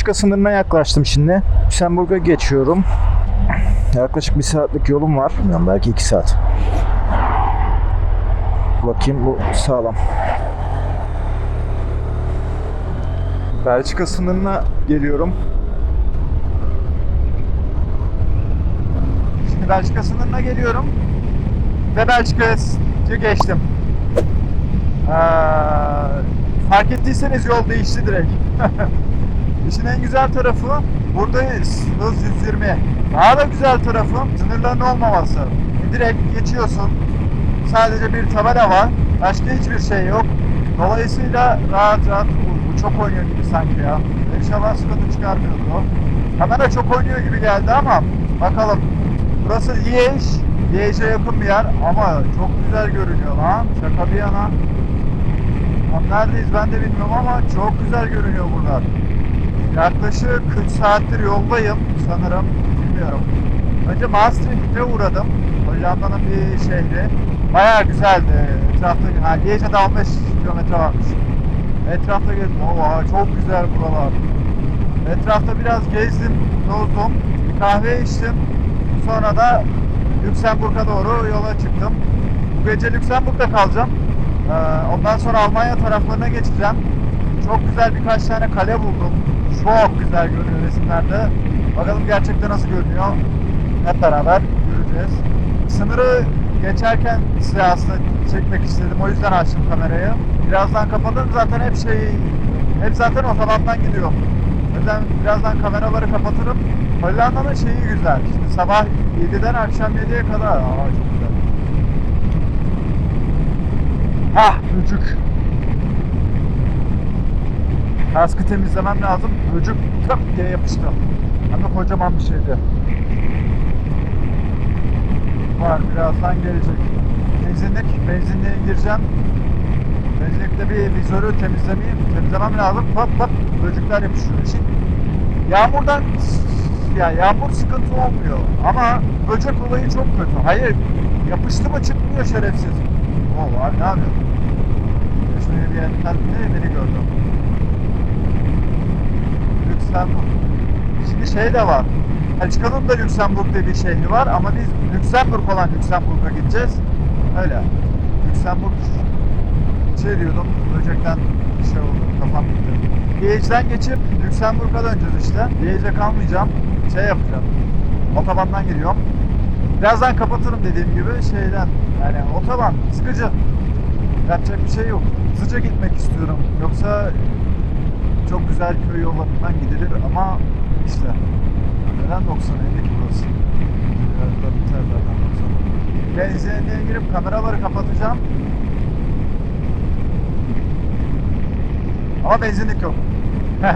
Belçika sınırına yaklaştım şimdi. Lüksemburg'a geçiyorum. Yaklaşık bir saatlik yolum var. Yani belki iki saat. Bakayım bu sağlam. Belçika sınırına geliyorum. Şimdi Belçika sınırına geliyorum. Ve Belçika'yı geçtim. Ee, fark ettiyseniz yol değişti direkt. İşin en güzel tarafı buradayız. Hız 120. Daha da güzel tarafı sınırların olmaması. Direkt geçiyorsun. Sadece bir tabela var. Başka hiçbir şey yok. Dolayısıyla rahat rahat bu, çok oynuyor gibi sanki ya. İnşallah sıkıntı çıkarmıyordu o. Kamera çok oynuyor gibi geldi ama bakalım. Burası Liège. Liège'e yakın bir yer ama çok güzel görünüyor lan. Şaka bir yana. Neredeyiz ben de bilmiyorum ama çok güzel görünüyor buradan. Yaklaşık 3 saattir yoldayım sanırım. Bilmiyorum. Önce Maastricht'e uğradım. Hollanda'nın bir şehri. Bayağı güzeldi. Etrafta, ha Liège'e de 15 kilometre varmış. Etrafta gezdim. Oha çok güzel buralar. Etrafta biraz gezdim. Bir kahve içtim. Sonra da Lüksemburg'a doğru yola çıktım. Bu gece Lüksemburg'da kalacağım. Ee, ondan sonra Almanya taraflarına geçeceğim. Çok güzel birkaç tane kale buldum. Çok güzel görünüyor resimlerde. Bakalım gerçekten nasıl görünüyor. Hep beraber göreceğiz. Sınırı geçerken size aslında çekmek istedim. O yüzden açtım kamerayı. Birazdan kapatırım zaten hep şey hep zaten otobandan gidiyor. O yüzden birazdan kameraları kapatırım. Hollanda'nın şeyi güzel. Şimdi sabah 7'den akşam 7'ye kadar. Aa çok güzel. Hah böcük. Kaskı temizlemem lazım. Böcük tıp diye yapıştı. Hem de kocaman bir şeydi. Var birazdan gelecek. Benzinlik, benzinliğe gireceğim. Benzinlikte bir vizörü temizlemeyeyim. Temizlemem lazım. Pat pat böcekler yapışıyor. Şimdi yağmurdan ya yağmur sıkıntı olmuyor ama böcek olayı çok kötü. Hayır yapıştı mı çıkmıyor şerefsiz. Oo abi ne yapıyor? Şuraya bir yerden ne beni gördüm. Lüksemburg. Şimdi şey de var. Belçika'nın da Lüksemburg bir şehri var ama biz Lüksemburg olan Lüksemburg'a gideceğiz. Öyle. Lüksemburg şey diyordum, böcekten bir şey oldu, kafam gitti. Liège'den geçip Lüksemburg'a döneceğiz işte. Liège'e kalmayacağım, şey yapacağım. Otobandan geliyorum. Birazdan kapatırım dediğim gibi şeyden. Yani otoban, sıkıcı. Yapacak bir şey yok. Hızlıca gitmek istiyorum. Yoksa çok güzel köy yollarından gidilir ama işte neden 90 50 ki burası? Biraz da biter zaten 90. Benzinliğe girip kameraları kapatacağım. Ama benzinlik yok.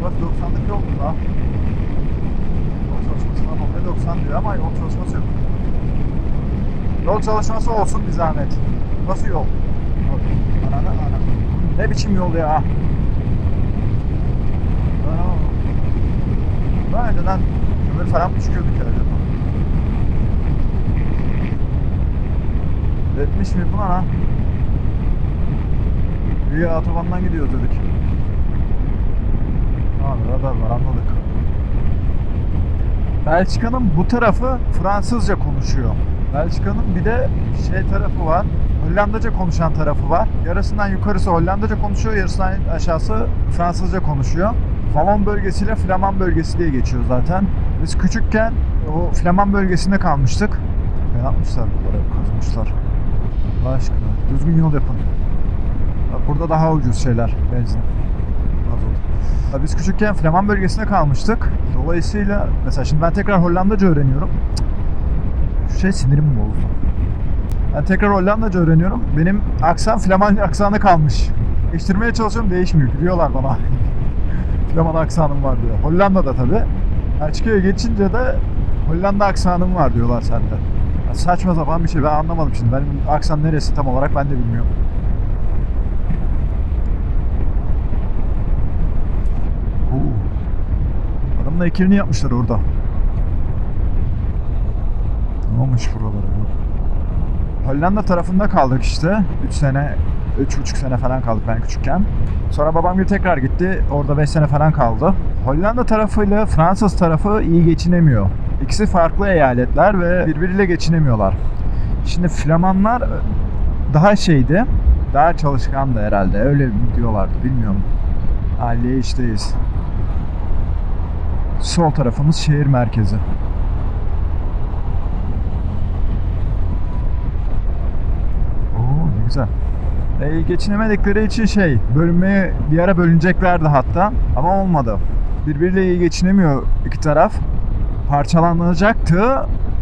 Burası 90'lık yol mu la? Yol çalışmasına bak 90 diyor ama yol çalışması yok. Yol çalışması olsun bir zahmet. Nasıl yol? Ne biçim yol ya? Daha önceden kömür falan ya acaba? 70 mi bu lan? İyi otobandan gidiyoruz dedik. Abi radar var anladık. Belçika'nın bu tarafı Fransızca konuşuyor. Belçika'nın bir de şey tarafı var. Hollandaca konuşan tarafı var. Yarısından yukarısı Hollandaca konuşuyor, yarısından aşağısı Fransızca konuşuyor. Valon bölgesiyle Flaman bölgesi diye geçiyor zaten. Biz küçükken o Flaman bölgesinde kalmıştık. Ne yapmışlar buraları kazmışlar. Allah aşkına düzgün yol yapın. Burada daha ucuz şeyler benzin. Mazot. Biz küçükken Flaman bölgesinde kalmıştık. Dolayısıyla mesela şimdi ben tekrar Hollandaca öğreniyorum. Şu şey sinirimi bozdu. Ben tekrar Hollandaca öğreniyorum. Benim aksan Flaman aksanı kalmış. Değiştirmeye çalışıyorum değişmiyor. Gülüyorlar bana. Flaman aksanım var diyor. Hollanda'da tabi. Belçika'ya geçince de Hollanda aksanım var diyorlar sende. Ya saçma sapan bir şey. Ben anlamadım şimdi. Benim aksan neresi tam olarak ben de bilmiyorum. Oo. Adamın heykelini yapmışlar orada. Ne olmuş buralara? Hollanda tarafında kaldık işte. 3 sene 3,5 sene falan kaldık ben küçükken. Sonra babam gibi tekrar gitti. Orada 5 sene falan kaldı. Hollanda tarafıyla Fransız tarafı iyi geçinemiyor. İkisi farklı eyaletler ve birbiriyle geçinemiyorlar. Şimdi Flamanlar daha şeydi, daha çalışkandı herhalde. Öyle diyorlardı, bilmiyorum. Aliye işteyiz. Sol tarafımız şehir merkezi. Oo ne güzel. E, geçinemedikleri için şey, bölünmeye bir ara bölüneceklerdi hatta ama olmadı. Birbiriyle iyi geçinemiyor iki taraf. Parçalanacaktı.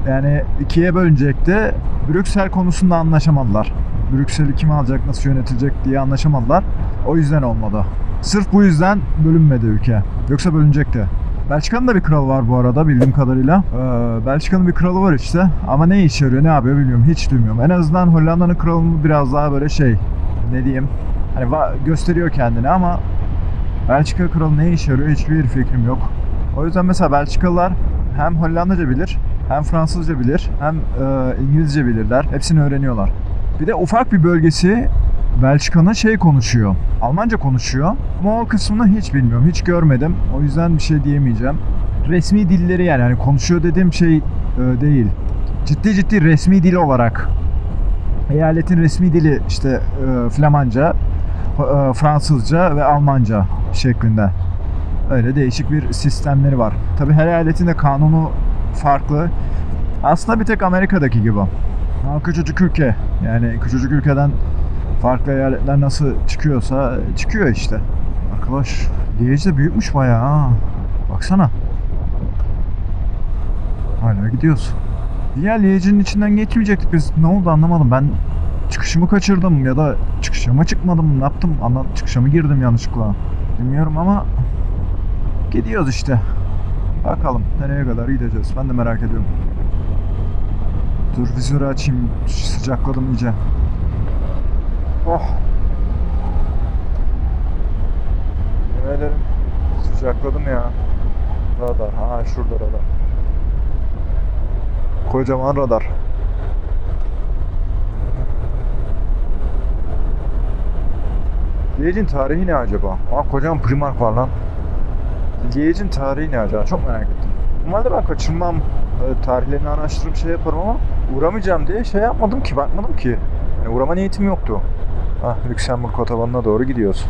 Yani ikiye bölünecekti. Brüksel konusunda anlaşamadılar. Brüksel'i kim alacak, nasıl yönetilecek diye anlaşamadılar. O yüzden olmadı. Sırf bu yüzden bölünmedi ülke. Yoksa bölünecekti. Belçika'nın da bir kralı var bu arada bildiğim kadarıyla. Ee, Belçika'nın bir kralı var işte. Ama ne işe yarıyor, ne yapıyor bilmiyorum. Hiç duymuyorum. En azından Hollanda'nın kralını biraz daha böyle şey, ne diyeyim. Hani gösteriyor kendini ama Belçika kralı ne işe yarıyor hiçbir fikrim yok. O yüzden mesela Belçikalılar hem Hollandaca bilir, hem Fransızca bilir, hem e, İngilizce bilirler. Hepsini öğreniyorlar. Bir de ufak bir bölgesi Belçika'nın şey konuşuyor. Almanca konuşuyor. Ama o kısmını hiç bilmiyorum. Hiç görmedim. O yüzden bir şey diyemeyeceğim. Resmi dilleri yani hani konuşuyor dediğim şey e, değil. Ciddi ciddi resmi dil olarak eyaletin resmi dili işte e, Flamanca, e, Fransızca ve Almanca şeklinde. Öyle değişik bir sistemleri var. Tabi her eyaletin de kanunu farklı. Aslında bir tek Amerika'daki gibi. Ama küçücük ülke. Yani küçücük ülkeden farklı eyaletler nasıl çıkıyorsa çıkıyor işte. Arkadaş Liège de büyükmüş bayağı ha. Baksana. Hala gidiyoruz. Ya Liège'in içinden geçmeyecektik biz. Ne oldu anlamadım. Ben çıkışımı kaçırdım ya da çıkışa mı çıkmadım ne yaptım? Anla çıkışa mı girdim yanlışlıkla? Bilmiyorum ama gidiyoruz işte. Bakalım nereye kadar gideceğiz. Ben de merak ediyorum. Dur vizörü açayım. Sıcakladım iyice. Oh. Yemin ederim sıcakladım ya. Radar. Ha şurada radar. Kocaman radar. Liège'in tarihi ne acaba? Aa kocaman Primark var lan. Liège'in tarihi ne acaba? Çok merak ettim. Normalde ben kaçırmam. e, tarihlerini araştırıp şey yaparım ama uğramayacağım diye şey yapmadım ki, bakmadım ki. Yani uğrama niyetim yoktu. Ah, Lüksemburg otobanına doğru gidiyoruz.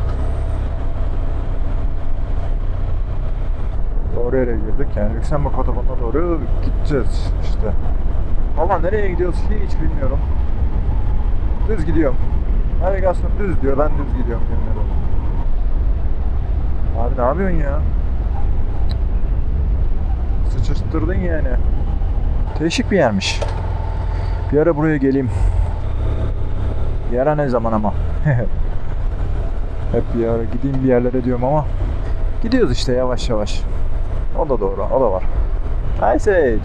Yere girdik yani Lüksemburg otobanına doğru gideceğiz işte. Valla nereye gidiyoruz hiç bilmiyorum. Düz gidiyorum. Navigasyon düz diyor ben düz gidiyorum ederim. Abi ne yapıyorsun ya? Sıçıştırdın yani. Değişik bir yermiş. Bir ara buraya geleyim. Bir ara ne zaman ama. Hep bir ara gideyim bir yerlere diyorum ama gidiyoruz işte yavaş yavaş. O da doğru, o da var. Hi Sage.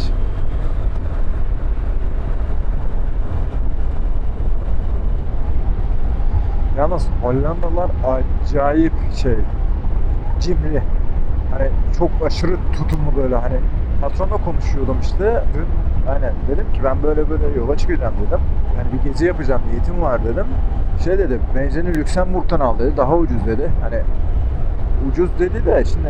Yalnız Hollandalılar acayip şey cimri. Hani çok aşırı tutumlu böyle hani patronla konuşuyordum işte. Dün aynen dedim ki ben böyle böyle yola çıkacağım dedim. Yani bir gezi yapacağım niyetim var dedim. Şey dedi benzini Lüksemburg'dan al dedi daha ucuz dedi. Hani ucuz dedi de şimdi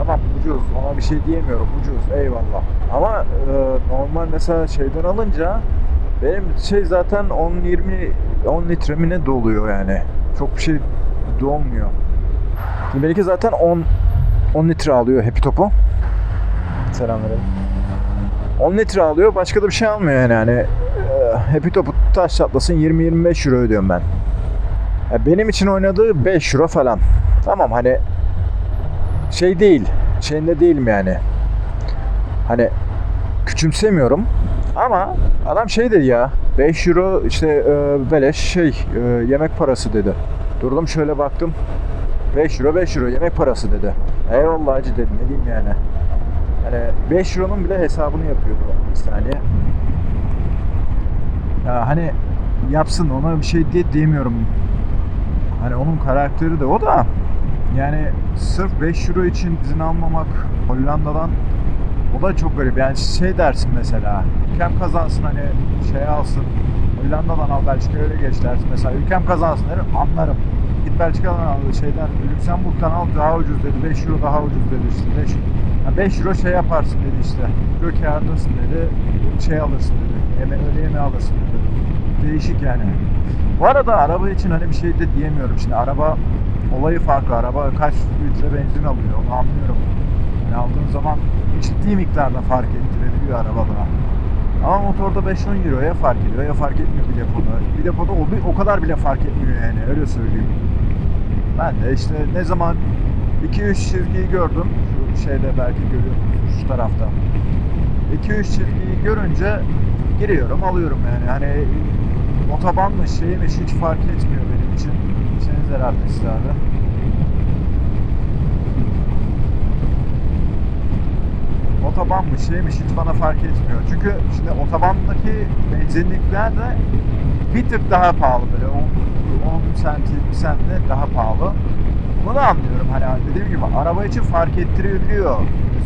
tamam ucuz ona bir şey diyemiyorum ucuz eyvallah. Ama e, normal mesela şeyden alınca benim şey zaten 10-20 10 litre mi ne doluyor yani. Çok bir şey dolmuyor. Benimki zaten 10 10 litre alıyor Happy Top'u. Selam verelim. 10 litre alıyor. Başka da bir şey almıyor yani. yani e, Happy Top'u taş çatlasın 20-25 euro ödüyorum ben. Ya benim için oynadığı 5 euro falan. Tamam hani şey değil. Şeyinde değilim yani. Hani küçümsemiyorum. Ama adam şey dedi ya 5 euro işte e, beleş şey e, yemek parası dedi. Durdum şöyle baktım. 5 euro 5 euro yemek parası dedi. Eyvallah hacı dedim ne diyeyim yani. Hani 5 euronun bile hesabını yapıyordu bir saniye. Ya hani yapsın ona bir şey diye diyemiyorum. Hani onun karakteri de o da yani sırf 5 euro için izin almamak Hollanda'dan o da çok garip. Yani şey dersin mesela. Kem kazansın hani şey alsın. Hollanda'dan al Belçika'ya öyle geç dersin. Mesela ülkem kazansın derim anlarım. Git Belçika'dan al şeyden Lüksemburg'dan al daha ucuz dedi. 5 euro daha ucuz dedi işte. 5, ha 5 euro şey yaparsın dedi işte. Euro kârdasın dedi. Şey alırsın dedi. Yeme, öğle yemeği alırsın dedi. Değişik yani. Bu arada araba için hani bir şey de diyemiyorum. Şimdi araba olayı farklı. Araba kaç litre benzin alıyor onu anlıyorum. Yani aldığın zaman ciddi miktarda fark ettirebiliyor arabada. Ama motorda 5-10 euroya fark ediyor. Ya fark etmiyor bir depoda. Bir depoda o, o kadar bile fark etmiyor yani öyle söyleyeyim. Ben de işte ne zaman 2-3 çizgiyi gördüm. Şu şeyde belki görüyorsunuz şu tarafta. 2-3 çizgiyi görünce giriyorum alıyorum yani. Hani otobanmış şeymiş hiç fark etmiyor benim için. Herhalde size abi. otobanmış şeymiş hiç bana fark etmiyor. Çünkü şimdi otobandaki benzinlikler de bir tık daha pahalı böyle 10, 10 sent 20 sentle daha pahalı. Bunu da anlıyorum hani dediğim gibi araba için fark ettirebiliyor.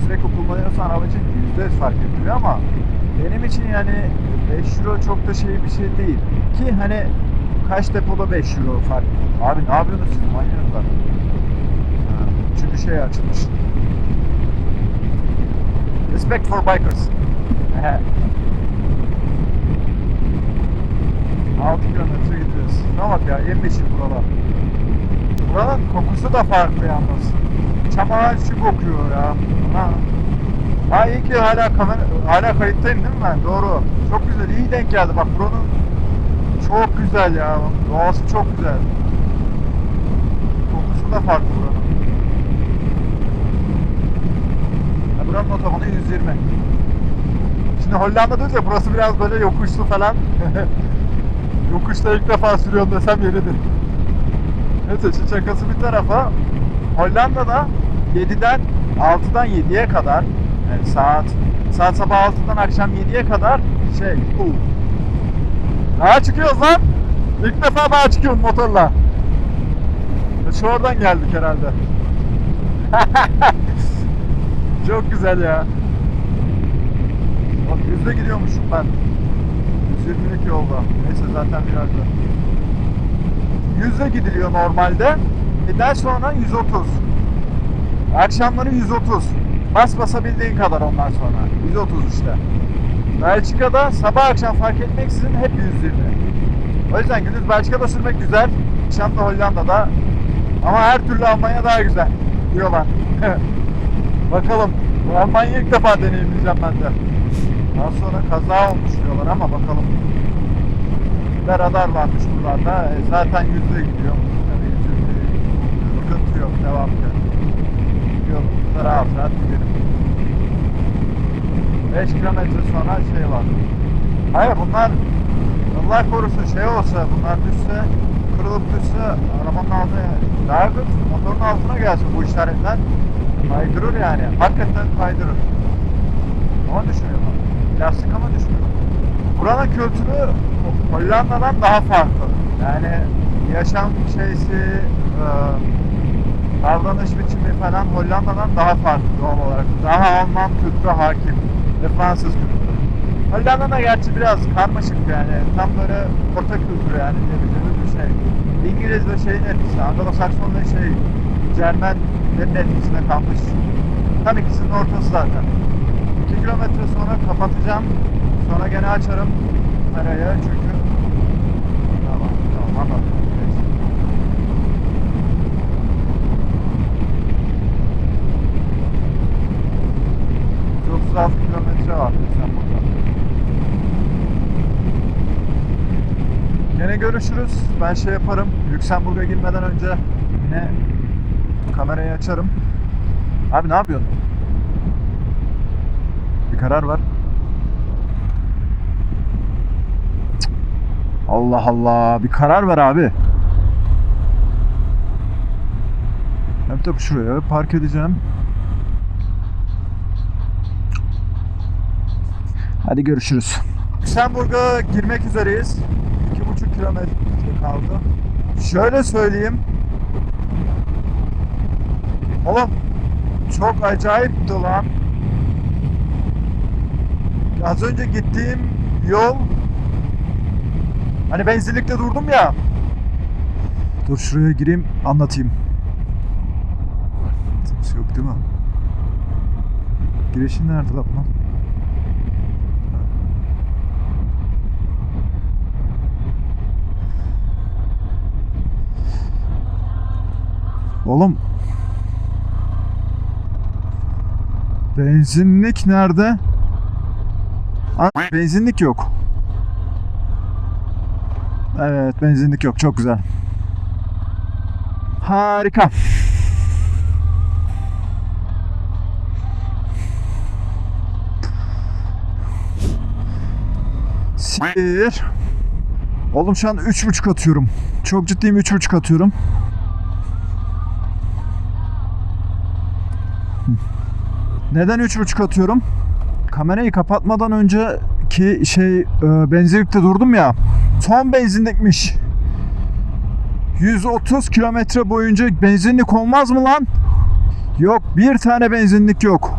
Sürekli kullanıyorsan araba için %100 fark ettiriyor ama benim için yani 5 euro çok da şey bir şey değil. Ki hani kaç depoda 5 euro fark Abi ne yapıyorsunuz siz manyaklar? Çünkü şey açılmış. Respect for bikers. Ehe. 6 kilometre gidiyoruz. Şuna bak ya yemyeşil buralar. Buranın kokusu da farklı yalnız. Çam ağacı kokuyor ya. Ha. Ha iyi ki hala kamera, hala kayıttayım değil mi ben? Doğru. Çok güzel, iyi denk geldi. Bak buranın çok güzel ya. Doğası çok güzel. Kokusu da farklı buranın. Buranın otobanı 120. Şimdi Hollanda diyoruz ya burası biraz böyle yokuşlu falan. Yokuşta ilk defa sürüyorum desem yeridir. Neyse şu şakası bir tarafa. Hollanda'da 7'den 6'dan 7'ye kadar yani saat saat sabah 6'dan akşam 7'ye kadar şey bu. Dağa çıkıyoruz lan. İlk defa dağa çıkıyorum motorla. Şu oradan geldik herhalde. Çok güzel ya. Bak yüzde gidiyormuşum ben. 120'lik yolda. Neyse zaten virajda. Yüzde gidiliyor normalde. Birden sonra 130. Akşamları 130. Bas basabildiğin kadar ondan sonra. 130 işte. Belçika'da sabah akşam fark etmeksizin hep 120. O yüzden gündüz Belçika'da sürmek güzel. Akşam da Hollanda'da. Ama her türlü Almanya daha güzel diyorlar. Bakalım. Bu Almanya'yı ilk defa deneyimleyeceğim ben de. Daha sonra kaza olmuş diyorlar ama bakalım. Bir radar varmış buralarda. E, zaten yüzde gidiyor. Yani yok. Devam ki. Yolumuzda rahat rahat gidelim. 5 kilometre sonra şey var. Hayır bunlar Allah korusun şey olsa bunlar düşse kırılıp düşse arabanın altına dayağı motorun altına gelsin bu işaretler. Kaydırır yani. Hakikaten kaydırır. Ama düşünüyorum. Lastik ama düşünüyorum. Buranın kültürü Hollanda'dan daha farklı. Yani yaşam şeysi, e, davranış biçimi falan Hollanda'dan daha farklı doğal olarak. Daha Alman kültürü hakim ve Fransız kültürü. Hollanda'da gerçi biraz karmaşık yani. Tam böyle orta kültürü yani diyebileceğimiz bir şey. İngiliz ve şeyin etkisi, Anglo-Sakson ve şey, Cermenlerin etkisine kalmış. Tam ikisinin ortası zaten. 2 kilometre sonra kapatacağım. Sonra gene açarım kamerayı çünkü Tamam, tamam anladım. Neyse. 136 kilometre var sen burada. Gene görüşürüz. Ben şey yaparım. Lüksemburg'a girmeden önce yine kamerayı açarım. Abi ne yapıyorsun? Bir karar. Cık. Allah Allah. Bir karar ver abi. Tabii şuraya park edeceğim. Hadi görüşürüz. Lüksemburg'a girmek üzereyiz. 2,5 kilometre kaldı. Şöyle söyleyeyim. Oğlum çok acayipti lan. Az önce gittiğim yol Hani benzinlikte durdum ya. Dur şuraya gireyim anlatayım. Kimse yok değil mi? Girişi nerede lan Oğlum Benzinlik nerede? Aa, benzinlik yok. Evet, benzinlik yok. Çok güzel. Harika. Sir. Oğlum şu an 3.5 atıyorum. Çok ciddiyim 3.5 atıyorum. Neden 3.5 atıyorum? Kamerayı kapatmadan önceki şey e, benzinlikte durdum ya. Son benzinlikmiş. 130 kilometre boyunca benzinlik olmaz mı lan? Yok bir tane benzinlik yok.